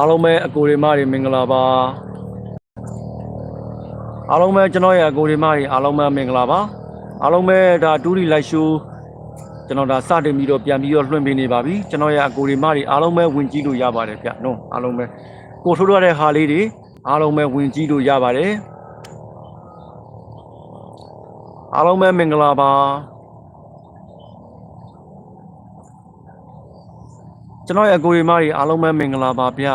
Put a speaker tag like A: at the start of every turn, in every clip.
A: အားလုံးပဲအကိုတွေမတွေမင်္ဂလာပါအားလုံးပဲကျွန်တော်ရဲ့အကိုတွေမတွေအားလုံးပဲမင်္ဂလာပါအားလုံးပဲဒါတူရီလိုက်ရှိုးကျွန်တော်ဒါစတင်ပြီးတော့ပြန်ပြီးတော့လွှင့်ပေးနေပါပြီကျွန်တော်ရဲ့အကိုတွေမတွေအားလုံးပဲဝင်ကြည့်လို့ရပါတယ်ဗျနော်အားလုံးပဲကိုထိုးရတဲ့ဟာလေးတွေအားလုံးပဲဝင်ကြည့်လို့ရပါတယ်အားလုံးပဲမင်္ဂလာပါ ကျွန်တော်ရဲ့အကိုတွေမတွေအားလုံးပဲမင်္ဂလာပါဗျ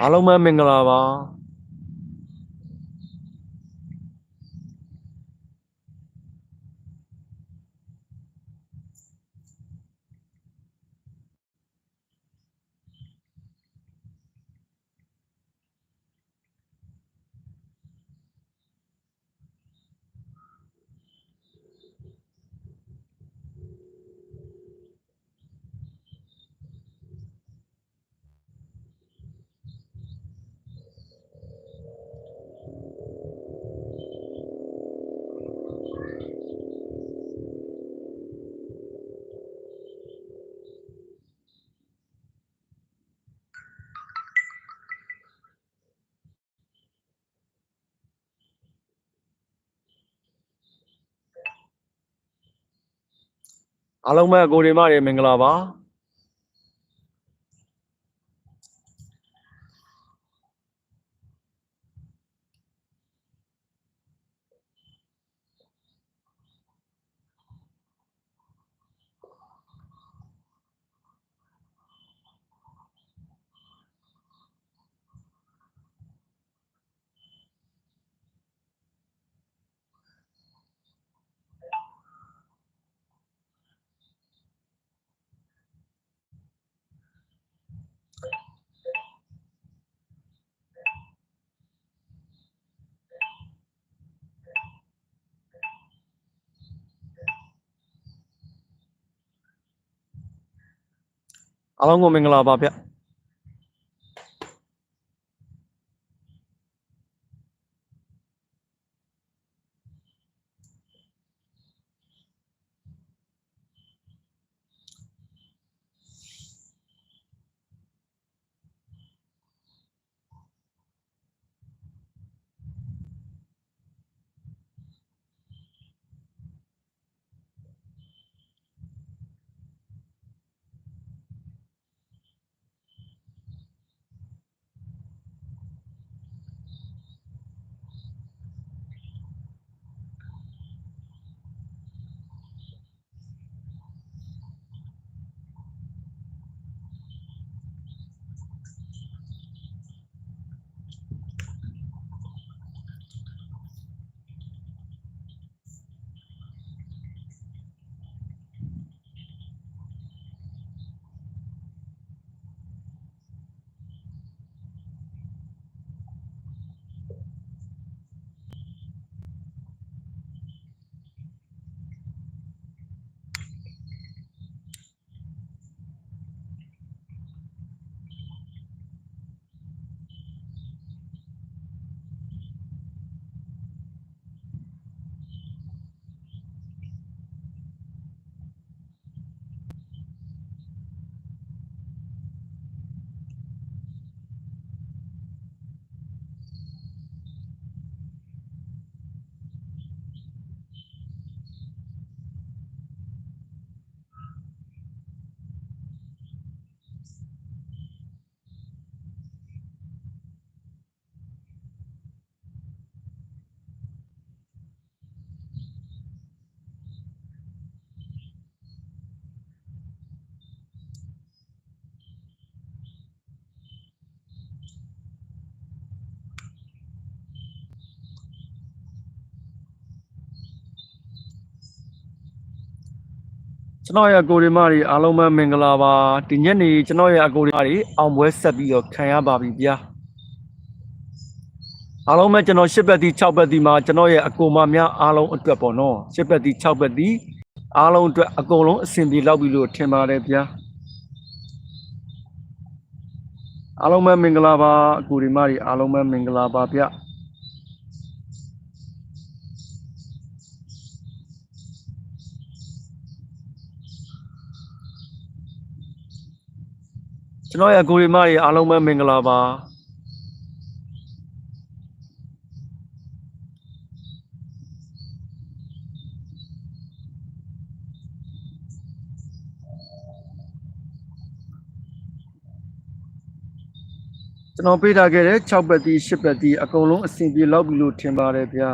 A: အားလုံးပဲမင်္ဂလာပါ အားလုံးပဲအကိုတွေမတွေမင်္ဂလာပါ အားလုံးကိုမင်္ဂလာပါဗျ ကျွန်တော်ရဲ့အကိုတွေမတွေအားလုံးပဲမင်္ဂလာပါဒီညနေကျွန်တော်ရဲ့အကိုတွေမတွေအောင်ပွဲဆက်ပြီးတော့ခံရပါပြီဗျာအားလုံးပဲကျွန်တော်ရှစ်ဘက်တီ6ဘက်တီမှာကျွန်တော်ရဲ့အကိုမများအားလုံးအတွက်ပေါ့နော်ရှစ်ဘက်တီ6ဘက်တီအားလုံးအတွက်အကုန်လုံးအဆင်ပြေလောက်ပြီလို့ထင်ပါတယ်ဗျာအားလုံးပဲမင်္ဂလာပါအကူဒီမတွေအားလုံးပဲမင်္ဂလာပါဗျ ကျွန်တော်ရဲ့အကူဒီမတွေအားလုံးပဲမင်္ဂလာပါကျွန်တော်ပေးထားခဲ့တဲ့6ပတ်တီး10ပတ်တီးအကုန်လုံးအဆင်ပြေလောက်ပြီလို့ထင်ပါတယ်ဗျာ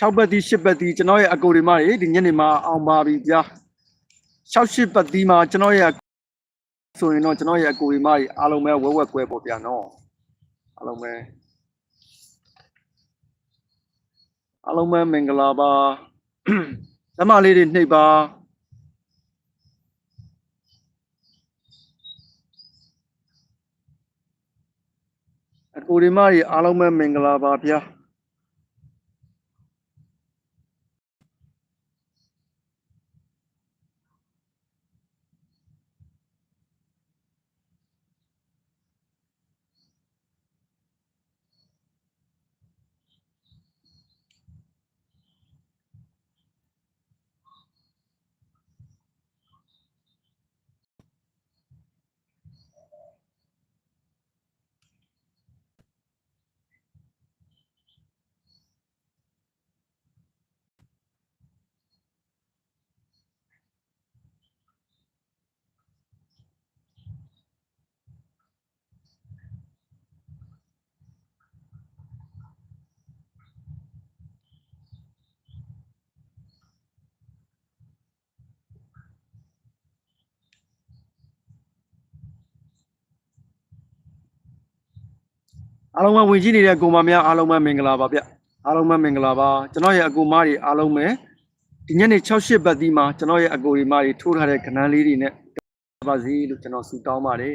A: 6ပတ်တီး10ပတ်တီးကျွန်တော်ရဲ့အကူဒီမတွေဒီညနေမှာအောင်ပါပြီဗျာ6 10ပတ်တီးမှာကျွန်တော်ရဲ့ဆိုရင်တော့ကျွန်တော်ရဲ့အကူဒီမတွေအားလုံးပဲဝက်ဝက်ကွဲပေါ့ဗျာနော်အားလုံးပဲအားလုံးပဲမင်္ဂလာပါဓမ္မလေးတွေနှိပ်ပါအကူဒီမတွေအားလုံးပဲမင်္ဂလာပါဗျာ အားလုံးပဲဝင်ကြည့်နေတဲ့ကိုမများအားလုံးပဲမင်္ဂလာပါဗျအားလုံးပဲမင်္ဂလာပါကျွန်တော်ရဲ့အကူမတွေအားလုံးပဲဒီညနေ6 8ပတ်ဒီမှာကျွန်တော်ရဲ့အကူဒီမတွေထိုးထားတဲ့ခဏန်းလေးတွေနဲ့ပါစီလို့ကျွန်တော်ဆုတောင်းပါတယ်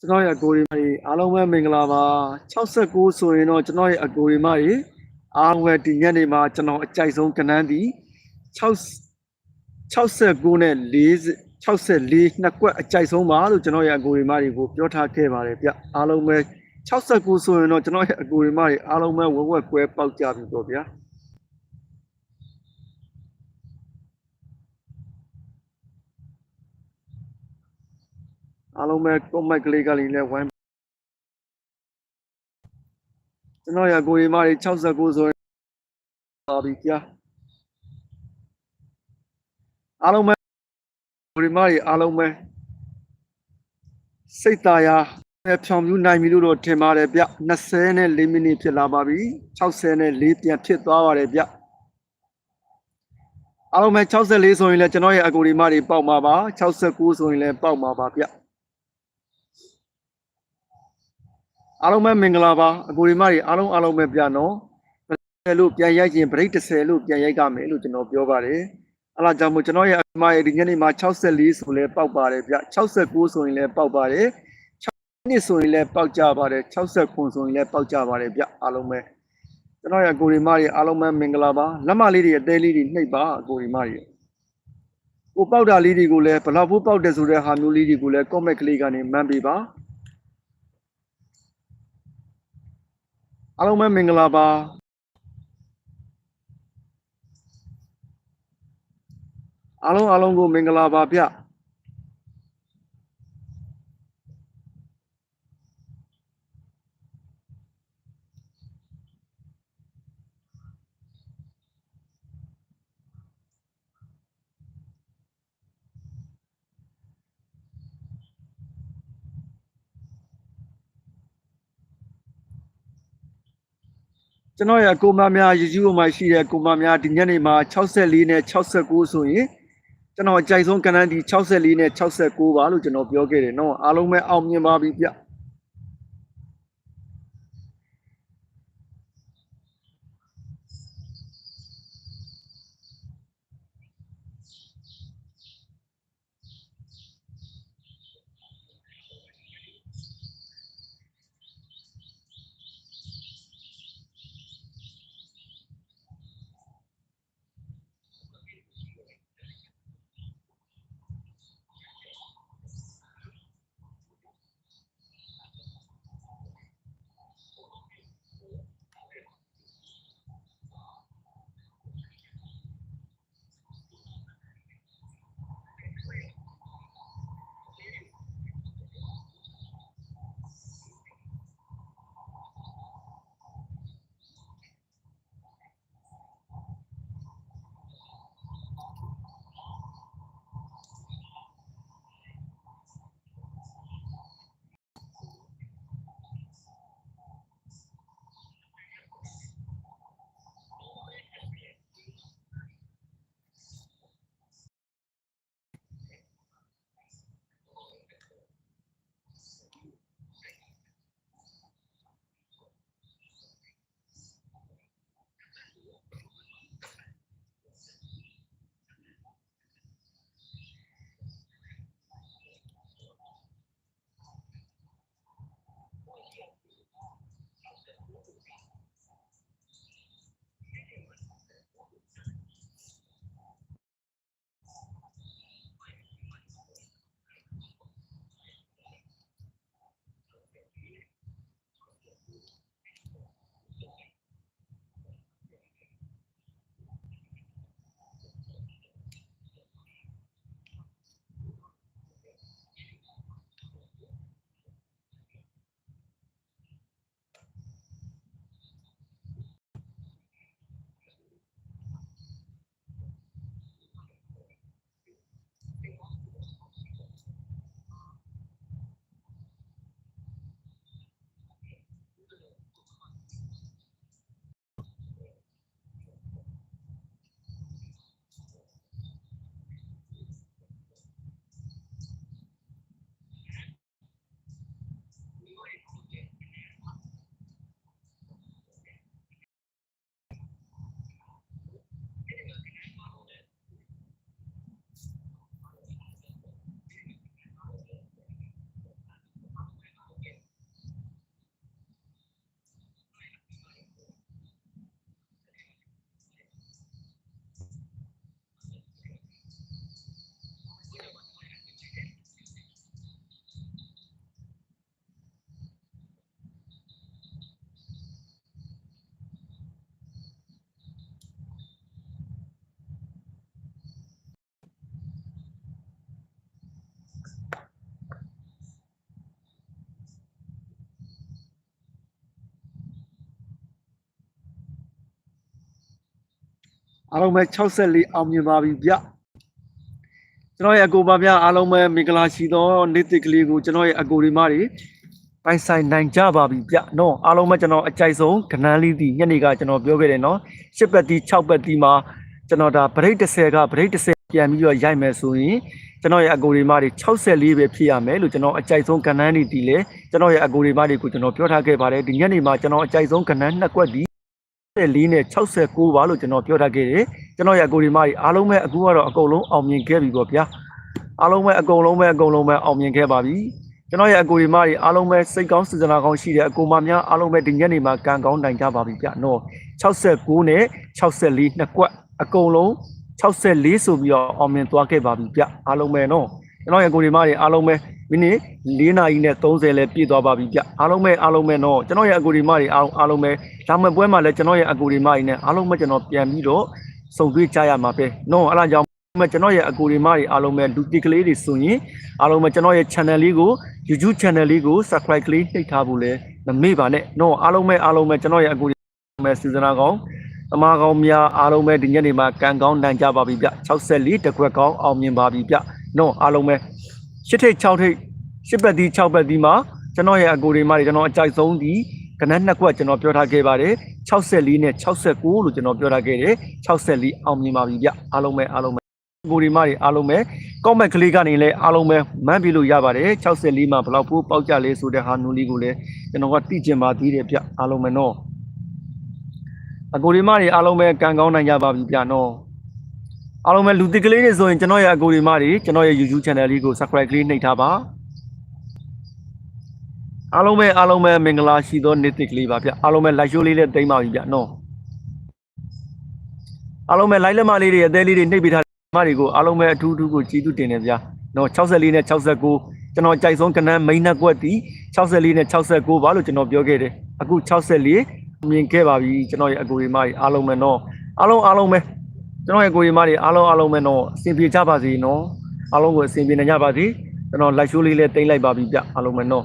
A: ကျွန်တော်ရဲ့အကိုရီမကြီးအားလုံးပဲမင်္ဂလာပါ69ဆိုရင်တော့ကျွန်တော်ရဲ့အကိုရီမကြီးအားလုံးပဲဒီညနေမှာကျွန်တော်အကြိုက်ဆုံးကဏ္ဍဒီ6 69နဲ့40 64နှစ်ကွက်အကြိုက်ဆုံးပါလို့ကျွန်တော်ရဲ့အကိုရီမတွေကိုပြောထားခဲ့ပါတယ်ဗျအားလုံးပဲ69ဆိုရင်တော့ကျွန်တော်ရဲ့အကိုရီမတွေအားလုံးပဲဝက်ဝက်ကွဲပေါက်ကြပြီပေါ့ဗျာ အားလုံးပဲ comment ကလေးကလေးနဲ့ဝိုင်းကျွန်တော်ရဲ့အကိုရီမတွေ69ဆိုရင်ပါပြီဗျာအားလုံးပဲကိုရီမတွေအားလုံးပဲစိတ်သားရာဖြောင်ပြူနိုင်ပြီလို့တော့ထင်ပါတယ်ဗျ24မိနစ်ဖြစ်လာပါပြီ64ပြန်ဖြစ်သွားပါတယ်ဗျအားလုံးပဲ64ဆိုရင်လည်းကျွန်တော်ရဲ့အကိုဒီမတွေပေါက်မှာပါ69ဆိုရင်လည်းပေါက်မှာပါဗျ အားလုံးပဲမင်္ဂလာပါအကိုဒီမတွေအားလုံးအားလုံးပဲဗျနော်လို့ပြန်ရိုက်ခြင်း break 30လို့ပြန်ရိုက်ကမယ်လို့ကျွန်တော်ပြောပါတယ်အဲ့ဒါကြောင့်မို့ကျွန်တော်ရဲ့အမရဲ့ဒီညနေမှာ64ဆိုလဲပေါက်ပါတယ်ဗျ69ဆိုရင်လည်းပေါက်ပါတယ်နှစ်ဆိုရင်လည်းပေါက်ကြပါတယ်60ခွန်ဆိုရင်လည်းပေါက်ကြပါတယ်ဗျအားလုံးပဲကျွန်တော်ရဲ့အကိုရီမတွေအားလုံးပဲမင်္ဂလာပါလက်မလေးတွေအသေးလေးတွေနှိပ်ပါအကိုရီမတွေကိုပေါက်တာလေးတွေကိုလည်းဘလောက်ဖို့ပေါက်တယ်ဆိုတဲ့ဟာမျိုးလေးတွေကိုလည်း comment ကလေးကနေမှန်းပေးပါ အားလုံးပဲမင်္ဂလာပါအားလုံးအားလုံးကိုမင်္ဂလာပါဗျ ကျွန်တော်ရဲ့ကိုမများရည်ကြီးပေါ်မှာရှိတဲ့ကိုမများဒီညနေမှာ64နဲ့69ဆိုရင်ကျွန်တော်အကြိုက်ဆုံးကဏ္ဍဒီ64နဲ့69ပါလို့ကျွန်တော်ပြောခဲ့တယ်နော်အားလုံးပဲအောင်မြင်ပါပြီဗျ အားလုံးပဲ64အောင်မြင်ပါပြီဗျကျွန်တော်ရဲ့အကိုပါဗျအားလုံးပဲမင်္ဂလာရှိသောနေ့တစ်ကလေးကိုကျွန်တော်ရဲ့အကိုဒီမတွေပိုင်ဆိုင်နိုင်ကြပါပြီဗျနော်အားလုံးပဲကျွန်တော်အကြိုက်ဆုံးကနန်းလေးတီညနေကကျွန်တော်ပြောခဲ့တယ်နော်10ပတ်တီ6ပတ်တီမှာကျွန်တော်ဒါဗရိတ်30ကဗရိတ်30ပြန်ပြီးတော့ရိုက်မယ်ဆိုရင်ကျွန်တော်ရဲ့အကိုဒီမတွေ64ပဲဖြစ်ရမယ်လို့ကျွန်တော်အကြိုက်ဆုံးကနန်းလေးတီလေကျွန်တော်ရဲ့အကိုဒီမတွေကိုကျွန်တော်ပြောထားခဲ့ပါတယ်ဒီညနေမှာကျွန်တော်အကြိုက်ဆုံးကနန်းနှစ်ကွက်တီ 64နဲ့69ပါလို့ကျွန်တော်ပြောထားခဲ့တယ်ကျွန်တော်ရဲ့အကိုဒီမတွေအားလုံးပဲအခုကတော့အကုန်လုံးအောင်မြင်ခဲ့ပြီပေါ့ဗျာအားလုံးပဲအကုန်လုံးပဲအကုန်လုံးပဲအောင်မြင်ခဲ့ပါပြီကျွန်တော်ရဲ့အကိုဒီမတွေအားလုံးပဲစိတ်ကောင်းစေတနာကောင်းရှိတဲ့အကိုမများအားလုံးပဲဒီညနေမှာကံကောင်းနိုင်ကြပါပြီဗျာနော်69နဲ့64နှစ်ကွက်အကုန်လုံး64ဆိုပြီးတော့အောင်မြင်သွားခဲ့ပါပြီဗျအားလုံးပဲနော်ကျွန်တော်ရဲ့အကိုဒီမတွေအားလုံးပဲ မိနစ်4နာရီနဲ့30လဲပြည့်သွားပါပြီဗျအားလုံးပဲအားလုံးပဲနော်ကျွန်တော်ရဲ့အကိုဒီမတွေအားလုံးအားလုံးပဲဒါမှပွဲမှာလဲကျွန်တော်ရဲ့အကိုဒီမတွေနဲ့အားလုံးပဲကျွန်တော်ပြန်ပြီးတော့စုံတွေ့ကြရမှာပဲနော်အဲ့ဒါကြောင့်မဲ့ကျွန်တော်ရဲ့အကူဒီမတွေအားလုံးပဲလူတိကလေးတွေဆိုရင်အားလုံးပဲကျွန်တော်ရဲ့ channel လေးကို YouTube channel လေးကို subscribe ကလေးနှိပ်ထားဖို့လဲမမေ့ပါနဲ့နော်အားလုံးပဲအားလုံးပဲကျွန်တော်ရဲ့အကူဒီမဲ့စီဇနာကောင်အမားကောင်းများအားလုံးပဲဒီညနေမှာကံကောင်းနိုင်ကြပါပြီဗျ64တကွက်ကောင်းအောင်မြင်ပါပြီဗျနော်အားလုံးပဲ ရှစ်ထိတ်6ထိတ်ရှစ်ပတ်ဒီ6ပတ်ဒီမှာကျွန်တော်ရဲ့အကူဒီမတွေကျွန်တော်အကြိုက်ဆုံးဒီကနက်နှစ်ကွက်ကျွန်တော်ပြောထားခဲ့ပါတယ်64နဲ့69လို့ကျွန်တော်ပြောထားခဲ့တယ်64အောင်မြင်ပါပြီဗျအားလုံးပဲအားလုံးပဲကိုဒီမတွေအားလုံးပဲကောမက်ကလေးကနေလည်းအားလုံးပဲမှန်းပြလို့ရပါတယ်64မှာဘယ်လောက်ပိုးပေါက်ကြလဲဆိုတဲ့ဟာနူလေးကိုလည်းကျွန်တော်ကသိကျင်ပါသေးတယ်ဗျအားလုံးပဲနော်အကိုဒီမတွေအားလုံးပဲကံကောင်းနိုင်ကြပါပြီဗျနော် အားလုံးပဲလူတစ်ကလေးတွေဆိုရင်ကျွန်တော်ရဲ့အကိုဒီမတွေကျွန်တော်ရဲ့ YouTube channel လေးကို subscribe ကလေးနှိပ်ထားပါအားလုံးပဲအားလုံးပဲမင်္ဂလာရှိသောနေ့တစ်ကလေးပါဗျအားလုံးပဲ like show လေးလည်းတိမ့်ပါပြီဗျနော်အားလုံးပဲ like လက်မလေးတွေအသေးလေးတွေနှိပ်ပေးထားမတွေကိုအားလုံးပဲအထူးအထူးကိုကြီးတူတင်နေဗျာနော်64နဲ့69ကျွန်တော်ကြိုက်ဆုံးကနန်းမိန်းနှက်ကွက်တီ64နဲ့69ပါလို့ကျွန်တော်ပြောခဲ့တယ်အခု64မြင်ခဲ့ပါပြီကျွန်တော်ရဲ့အကူရီမကြီးအားလုံးပဲနော်အားလုံးအားလုံးပဲ ကျွန်တော်ရဲ့အကူရီမကြီးအားလုံးအားလုံးပဲနော်အဆင်ပြေကြပါစေနော်အားလုံးကိုအဆင်ပြေနိုင်ကြပါစေကျွန်တော် live show လေးလည်းတင်လိုက်ပါပြီဗျအားလုံးပဲနော်